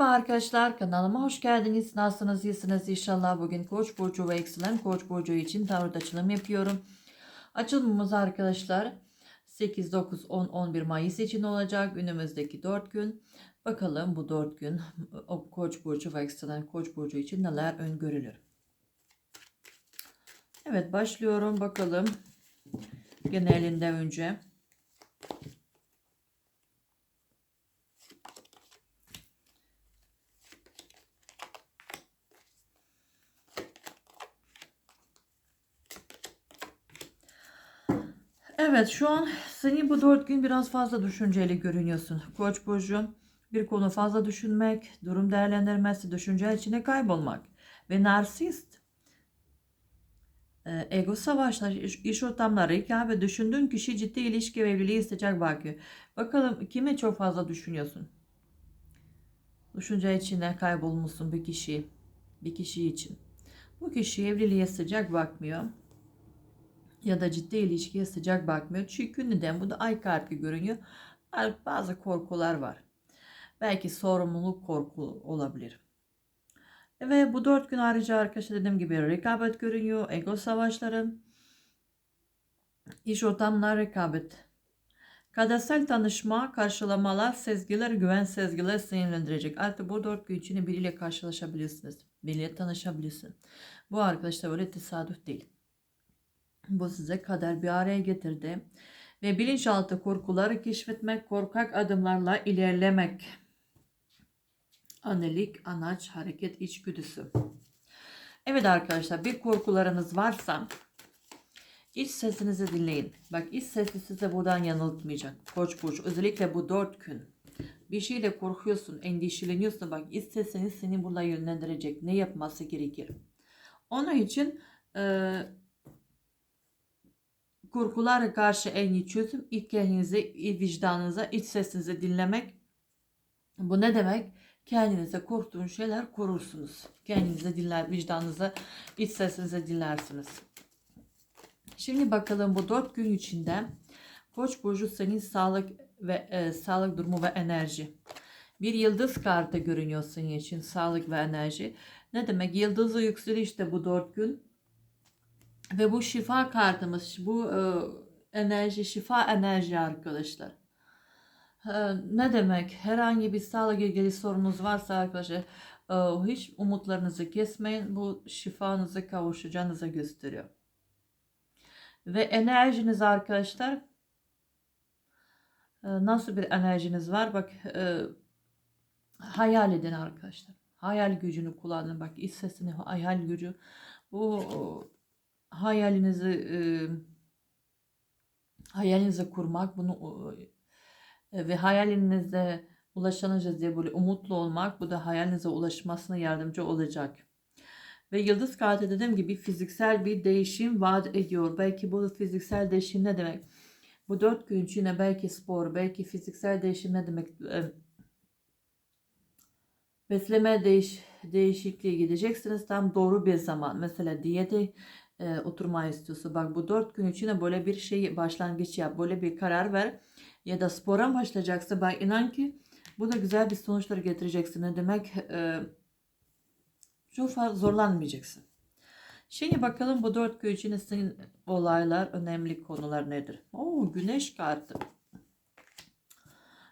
Merhaba arkadaşlar kanalıma hoş geldiniz. Nasılsınız? İyisiniz inşallah. Bugün Koç burcu ve yükselen Koç burcu için tarot açılım yapıyorum. Açılımımız arkadaşlar 8, 9, 10, 11 Mayıs için olacak. Önümüzdeki 4 gün. Bakalım bu 4 gün o Koç burcu ve yükselen Koç burcu için neler öngörülür. Evet başlıyorum bakalım. Genelinde önce. Evet şu an seni bu dört gün biraz fazla düşünceli görünüyorsun. Koç burcu bir konu fazla düşünmek, durum değerlendirmesi, düşünce içine kaybolmak ve narsist e, ego savaşları, iş, iş ortamları ve düşündüğün kişi ciddi ilişki ve evliliği isteyecek bakıyor. Bakalım kime çok fazla düşünüyorsun? Düşünce içine kaybolmuşsun bir kişi, bir kişi için. Bu kişi evliliğe sıcak bakmıyor ya da ciddi ilişkiye sıcak bakmıyor. Çünkü neden? Bu da ay kartı görünüyor. Bazı korkular var. Belki sorumluluk korku olabilir. Ve bu dört gün ayrıca arkadaşlar dediğim gibi rekabet görünüyor. Ego savaşları, iş ortamlar rekabet. Kadersel tanışma, karşılamalar, sezgiler, güven sezgiler sinirlendirecek. Artık bu dört gün içinde biriyle karşılaşabilirsiniz. Biriyle tanışabilirsiniz. Bu arkadaşlar öyle tesadüf değil. Bu size kader bir araya getirdi. Ve bilinçaltı korkuları keşfetmek, korkak adımlarla ilerlemek. Annelik, anaç, hareket, içgüdüsü. Evet arkadaşlar bir korkularınız varsa iç sesinizi dinleyin. Bak iç sesi size buradan yanıltmayacak. Koç burç özellikle bu dört gün. Bir şeyle korkuyorsun, endişeleniyorsun. Bak iç sesiniz seni burada yönlendirecek. Ne yapması gerekir? Onun için e, korkulara karşı en iyi çözüm ilk kendinizi, vicdanınıza, iç sesinizi dinlemek. Bu ne demek? Kendinize korktuğun şeyler korursunuz. Kendinize dinler, vicdanınıza, iç sesinize dinlersiniz. Şimdi bakalım bu dört gün içinde Koç burcu senin sağlık ve e, sağlık durumu ve enerji. Bir yıldız kartı görünüyor senin için sağlık ve enerji. Ne demek? Yıldızı yükselişte bu dört gün ve bu şifa kartımız, bu e, enerji, şifa enerji arkadaşlar. E, ne demek? Herhangi bir sağlık ilgili sorunuz varsa arkadaşlar e, hiç umutlarınızı kesmeyin. Bu şifanızı kavuşacağınızı gösteriyor. Ve enerjiniz arkadaşlar e, nasıl bir enerjiniz var? Bak e, hayal edin arkadaşlar. Hayal gücünü kullanın. Bak iç sesini, hayal gücü. Bu hayalinizi e, hayalinizi kurmak bunu e, ve hayalinizde ulaşanacağız diye böyle umutlu olmak bu da hayalinize ulaşmasına yardımcı olacak. Ve yıldız kartı dediğim gibi fiziksel bir değişim vaat ediyor. Belki bu fiziksel değişim ne demek? Bu dört gün içinde belki spor, belki fiziksel değişim ne demek? E, besleme değiş, değişikliğe gideceksiniz. Tam doğru bir zaman. Mesela diyete e, oturmayı istiyorsa bak bu dört gün içinde böyle bir şey başlangıç yap. Böyle bir karar ver. Ya da spora başlayacaksa bak inan ki bu da güzel bir sonuçlar getireceksin. Ne demek? E, çok zorlanmayacaksın. Şimdi bakalım bu dört gün içinde senin olaylar, önemli konular nedir? Oo, güneş kartı.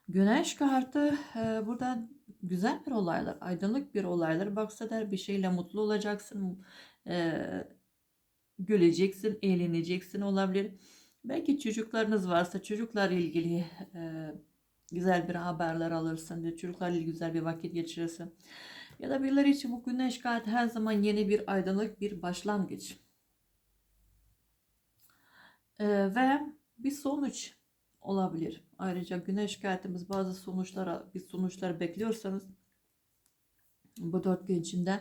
Güneş kartı e, burada güzel bir olaylar, aydınlık bir olaylar. Baksa bir şeyle mutlu olacaksın. E, güleceksin, eğleneceksin olabilir. Belki çocuklarınız varsa çocuklarla ilgili e, güzel bir haberler alırsın. Bir çocuklarla güzel bir vakit geçirirsin. Ya da birileri için bu güneş kartı her zaman yeni bir aydınlık bir başlangıç. E, ve bir sonuç olabilir. Ayrıca güneş kartımız bazı sonuçlara bir sonuçlar bekliyorsanız bu dört gün içinde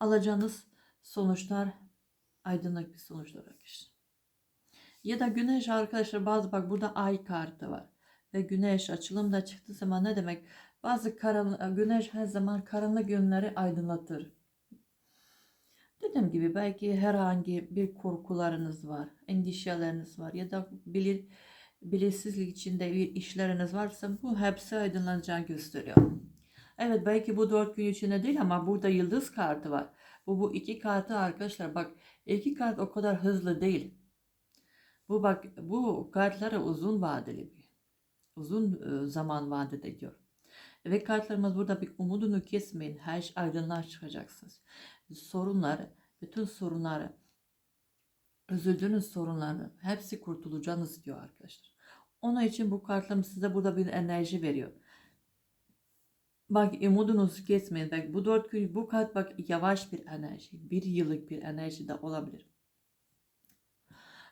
alacağınız sonuçlar aydınlık bir sonuçlar arkadaşlar. Ya da güneş arkadaşlar bazı bak burada ay kartı var. Ve güneş açılımda çıktığı zaman ne demek? Bazı karanlık, güneş her zaman karanlık yönleri aydınlatır. Dediğim gibi belki herhangi bir korkularınız var, endişeleriniz var ya da bilir, belirsizlik içinde bir işleriniz varsa bu hepsi aydınlanacağını gösteriyor. Evet belki bu dört gün içinde değil ama burada yıldız kartı var. Bu bu iki kartı arkadaşlar bak iki kart o kadar hızlı değil. Bu bak bu kartları uzun vadeli bir uzun e, zaman vaat ediyor. Ve kartlarımız burada bir umudunu kesmeyin. Her şey aydınlığa çıkacaksınız. Sorunları, bütün sorunları, üzüldüğünüz sorunları hepsi kurtulacaksınız diyor arkadaşlar. Onun için bu kartlarım size burada bir enerji veriyor. Bak umudunuzu kesmeyin. Bak bu dört gün bu kart bak yavaş bir enerji. Bir yıllık bir enerji de olabilir.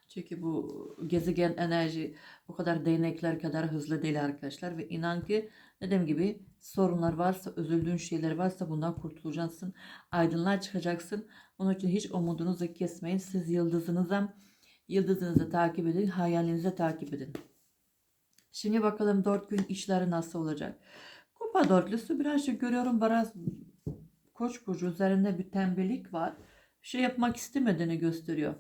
Çünkü bu gezegen enerji o kadar değnekler kadar hızlı değil arkadaşlar. Ve inan ki dediğim gibi sorunlar varsa, üzüldüğün şeyler varsa bundan kurtulacaksın. Aydınlığa çıkacaksın. Onun için hiç umudunuzu kesmeyin. Siz yıldızınıza, yıldızınızı takip edin, hayalinize takip edin. Şimdi bakalım dört gün işleri nasıl olacak. Kupa dörtlüsü birazcık görüyorum biraz koç burcu üzerinde bir tembellik var. Şey yapmak istemediğini gösteriyor.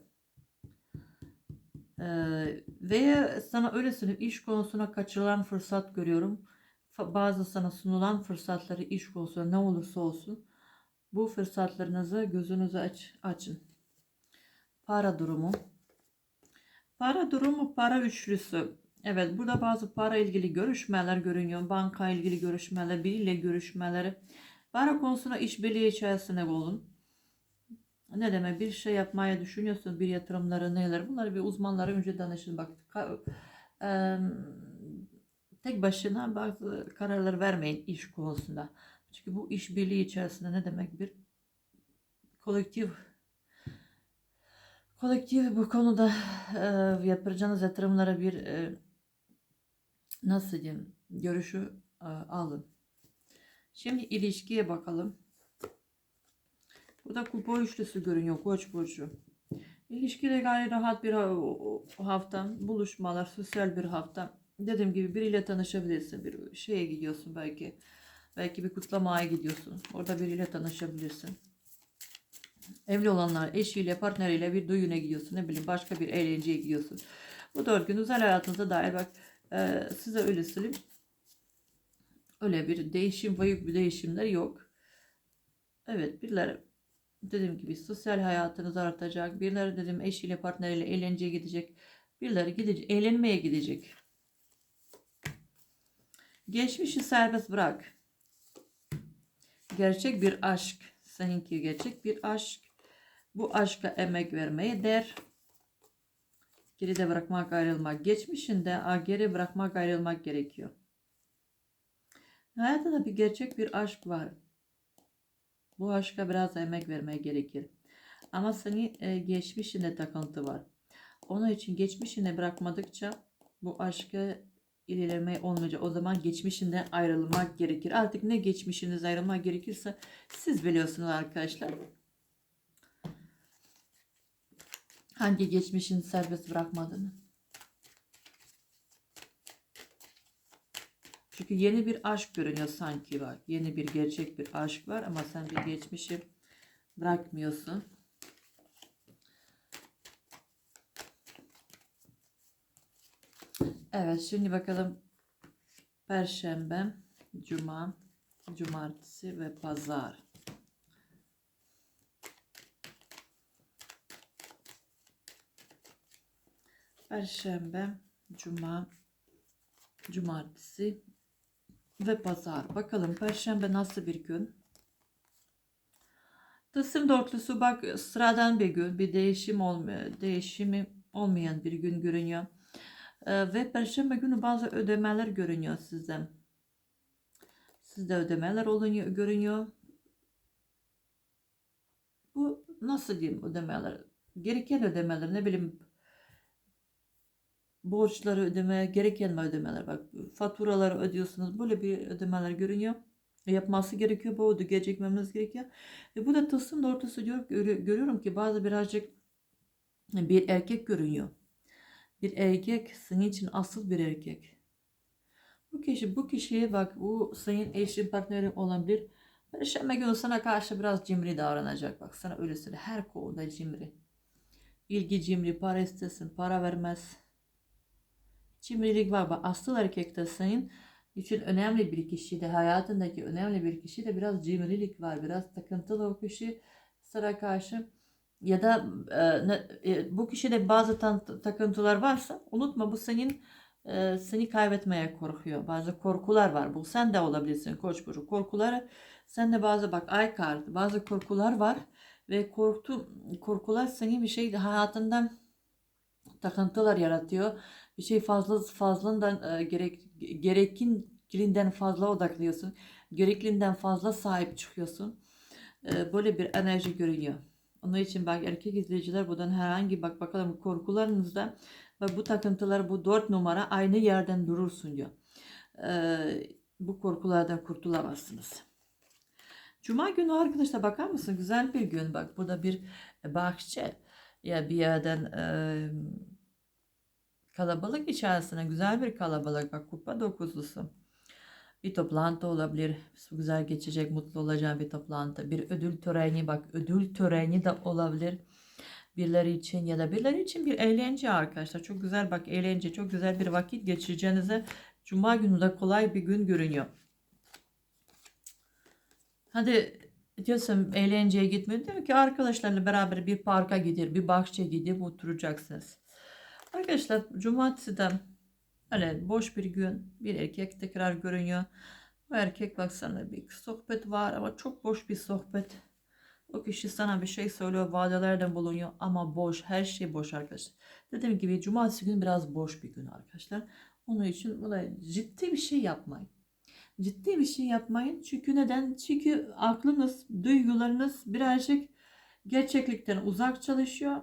Ee, veya sana öyle söyleyeyim iş konusuna kaçırılan fırsat görüyorum. Bazı sana sunulan fırsatları iş konusunda ne olursa olsun bu fırsatlarınızı gözünüzü aç, açın. Para durumu. Para durumu para üçlüsü. Evet burada bazı para ilgili görüşmeler görünüyor. Banka ilgili görüşmeler, biriyle görüşmeleri. Para konusunda işbirliği içerisinde olun. Ne demek bir şey yapmaya düşünüyorsun bir yatırımları neler bunları bir uzmanlara önce danışın bak em, tek başına bazı kararlar vermeyin iş konusunda çünkü bu işbirliği içerisinde ne demek bir kolektif kolektif bu konuda e, yapacağınız yatırımlara bir e, nasıl diyeyim görüşü e, alın şimdi ilişkiye bakalım Burada kupa üçlüsü görünüyor Koç burcu. İlişkide gayet rahat bir hafta, buluşmalar, sosyal bir hafta. Dediğim gibi biriyle tanışabilirsin, bir şeye gidiyorsun belki. Belki bir kutlamaya gidiyorsun. Orada biriyle tanışabilirsin. Evli olanlar eşiyle, partneriyle bir düğüne gidiyorsun. Ne bileyim başka bir eğlenceye gidiyorsun. Bu dört gün özel hayatınıza dair bak e, size öyle söyleyeyim. Öyle bir değişim, büyük bir değişimler yok. Evet birileri dediğim gibi sosyal hayatınız artacak. Birileri dedim eşiyle partneriyle eğlenceye gidecek. Birileri gidecek, eğlenmeye gidecek. Geçmişi serbest bırak. Gerçek bir aşk. Seninki gerçek bir aşk. Bu aşka emek vermeye der. Geride bırakmak ayrılmak. Geçmişinde a, geri bırakmak ayrılmak gerekiyor. Hayatında bir gerçek bir aşk var. Bu aşka biraz emek vermeye gerekir. Ama senin e, geçmişinde takıntı var. Onun için geçmişine bırakmadıkça bu aşkı ilerleme olmayacak. O zaman geçmişinden ayrılmak gerekir. Artık ne geçmişiniz ayrılmak gerekirse siz biliyorsunuz arkadaşlar. Hangi geçmişini serbest bırakmadığını. Çünkü yeni bir aşk görünüyor sanki bak. Yeni bir gerçek bir aşk var ama sen bir geçmişi bırakmıyorsun. Evet şimdi bakalım Perşembe, Cuma, Cumartesi ve Pazar. Perşembe, Cuma, Cumartesi ve Pazar. Bakalım Perşembe nasıl bir gün? Tılsım dörtlüsü bak sıradan bir gün. Bir değişim olmuyor. Değişimi olmayan bir gün görünüyor. Ee, ve Perşembe günü bazı ödemeler görünüyor sizden. Sizde ödemeler oluyor, görünüyor. Bu nasıl diyeyim ödemeler? Gereken ödemeler ne bileyim borçları ödeme, gereken ödemeler bak faturaları ödüyorsunuz böyle bir ödemeler görünüyor. Yapması gerekiyor bu gecikmemiz gerekiyor. E bu da tılsım ortası diyor görü- görüyorum ki bazı birazcık bir erkek görünüyor. Bir erkek senin için asıl bir erkek. Bu kişi bu kişiye bak bu senin eşin partnerin olabilir. Perşembe günü sana karşı biraz cimri davranacak. Bak sana öyle söyle. Her konuda cimri. İlgi cimri, para istesin, para vermez. Cimrilik var. Bak asıl erkekte senin için önemli bir kişi de hayatındaki önemli bir kişi de biraz cimrilik var. Biraz takıntılı o kişi sana karşı ya da e, e, bu kişide bazı tan- takıntılar varsa unutma bu senin e, seni kaybetmeye korkuyor. Bazı korkular var. Bu sen de olabilirsin Koç burcu. Korkuları sen de bazı bak ay kartı bazı korkular var ve korktu korkular seni bir şey hayatından takıntılar yaratıyor. Bir şey fazla fazladan e, gerek gereklinden fazla odaklıyorsun. Gereklinden fazla sahip çıkıyorsun. E, böyle bir enerji görünüyor. Onun için bak erkek izleyiciler buradan herhangi bak bakalım korkularınızda ve bu takıntılar bu dört numara aynı yerden durursun diyor. E, bu korkulardan kurtulamazsınız. Cuma günü arkadaşlar bakar mısın? Güzel bir gün. Bak burada bir bahçe ya bir yerden e, kalabalık içerisine güzel bir kalabalık. Bak kupa dokuzlusu. Bir toplantı olabilir. Güzel geçecek, mutlu olacağın bir toplantı. Bir ödül töreni bak ödül töreni de olabilir. Birileri için ya da birileri için bir eğlence arkadaşlar. Çok güzel bak eğlence, çok güzel bir vakit geçireceğinize Cuma günü de kolay bir gün görünüyor. Hadi diyorsun eğlenceye gitmeyin. Diyor ki arkadaşlarla beraber bir parka gidip bir bahçeye gidip oturacaksınız. Arkadaşlar cumartesi de öyle boş bir gün bir erkek tekrar görünüyor. O erkek baksana bir sohbet var ama çok boş bir sohbet. O kişi sana bir şey söylüyor, vadelerde bulunuyor ama boş, her şey boş arkadaşlar. Dediğim gibi cumartesi günü biraz boş bir gün arkadaşlar. Onun için böyle ciddi bir şey yapmayın. Ciddi bir şey yapmayın. Çünkü neden? Çünkü aklınız, duygularınız birazcık gerçeklikten uzak çalışıyor.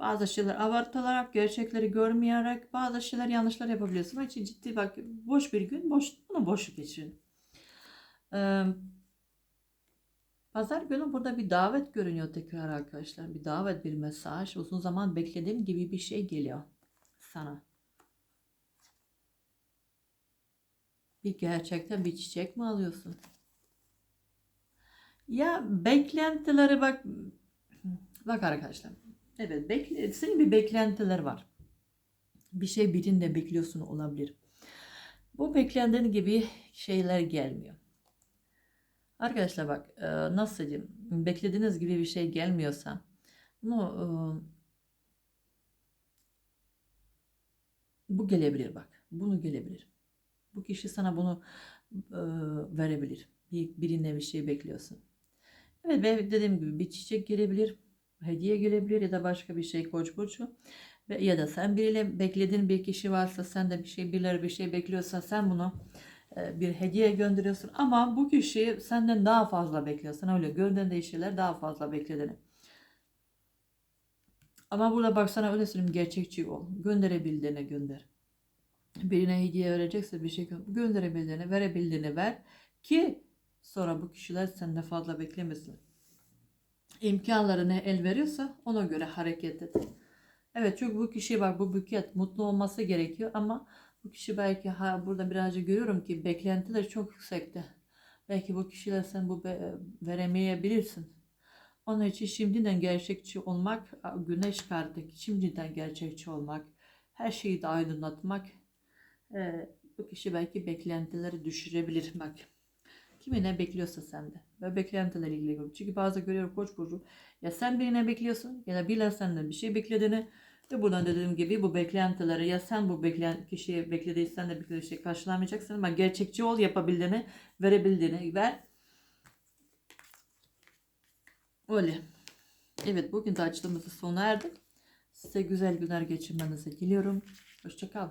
Bazı şeyler abartılarak, gerçekleri görmeyerek bazı şeyler yanlışlar yapabiliyorsun. Onun için ciddi bak boş bir gün, boş, bunu boş geçirin. Ee, Pazar günü burada bir davet görünüyor tekrar arkadaşlar. Bir davet, bir mesaj. Uzun zaman beklediğin gibi bir şey geliyor sana. Bir gerçekten bir çiçek mi alıyorsun? Ya beklentileri bak bak arkadaşlar. Evet bekle, senin bir beklentiler var. Bir şey birinde bekliyorsun olabilir. Bu beklendiğin gibi şeyler gelmiyor. Arkadaşlar bak e, nasıl diyeyim beklediğiniz gibi bir şey gelmiyorsa bunu e, bu gelebilir bak. Bunu gelebilir. Bu kişi sana bunu e, verebilir. Bir, birine bir şey bekliyorsun. Evet dediğim gibi bir çiçek gelebilir. Hediye gelebilir ya da başka bir şey koç burcu. Ve ya da sen biriyle beklediğin bir kişi varsa sen de bir şey birileri bir şey bekliyorsa sen bunu e, bir hediye gönderiyorsun ama bu kişi senden daha fazla bekliyor. Sen öyle gönderdiği şeyler daha fazla beklediğini. Ama burada baksana öyle söyleyeyim gerçekçi ol. Gönderebildiğine gönder. Birine hediye verecekse bir şey gö- gönderebildiğini, verebildiğini ver ki sonra bu kişiler senden fazla beklemesin. İmkanlarına el veriyorsa ona göre hareket et. Evet çünkü bu kişi bak bu buket mutlu olması gerekiyor ama bu kişi belki ha, burada birazcık görüyorum ki beklentiler çok yüksekte. Belki bu kişiler sen bu veremeyebilirsin. Onun için şimdiden gerçekçi olmak, güneş kartı şimdiden gerçekçi olmak, her şeyi de aydınlatmak. e, bu kişi belki beklentileri düşürebilir bak. Kimi ne bekliyorsa sende. Ve beklentilerle ilgili. görüyorum. Çünkü bazı görüyorum koç burcu. Ya sen birine bekliyorsun ya da birileri senden bir şey beklediğini ve buradan dediğim gibi bu beklentileri ya sen bu bekleyen kişiye beklediysen de bir şey karşılamayacaksın ama gerçekçi ol yapabildiğini, verebildiğini ver. Öyle. Evet bugün de açılımımızın sona erdik. Size güzel günler geçirmenizi diliyorum. Hoşçakal.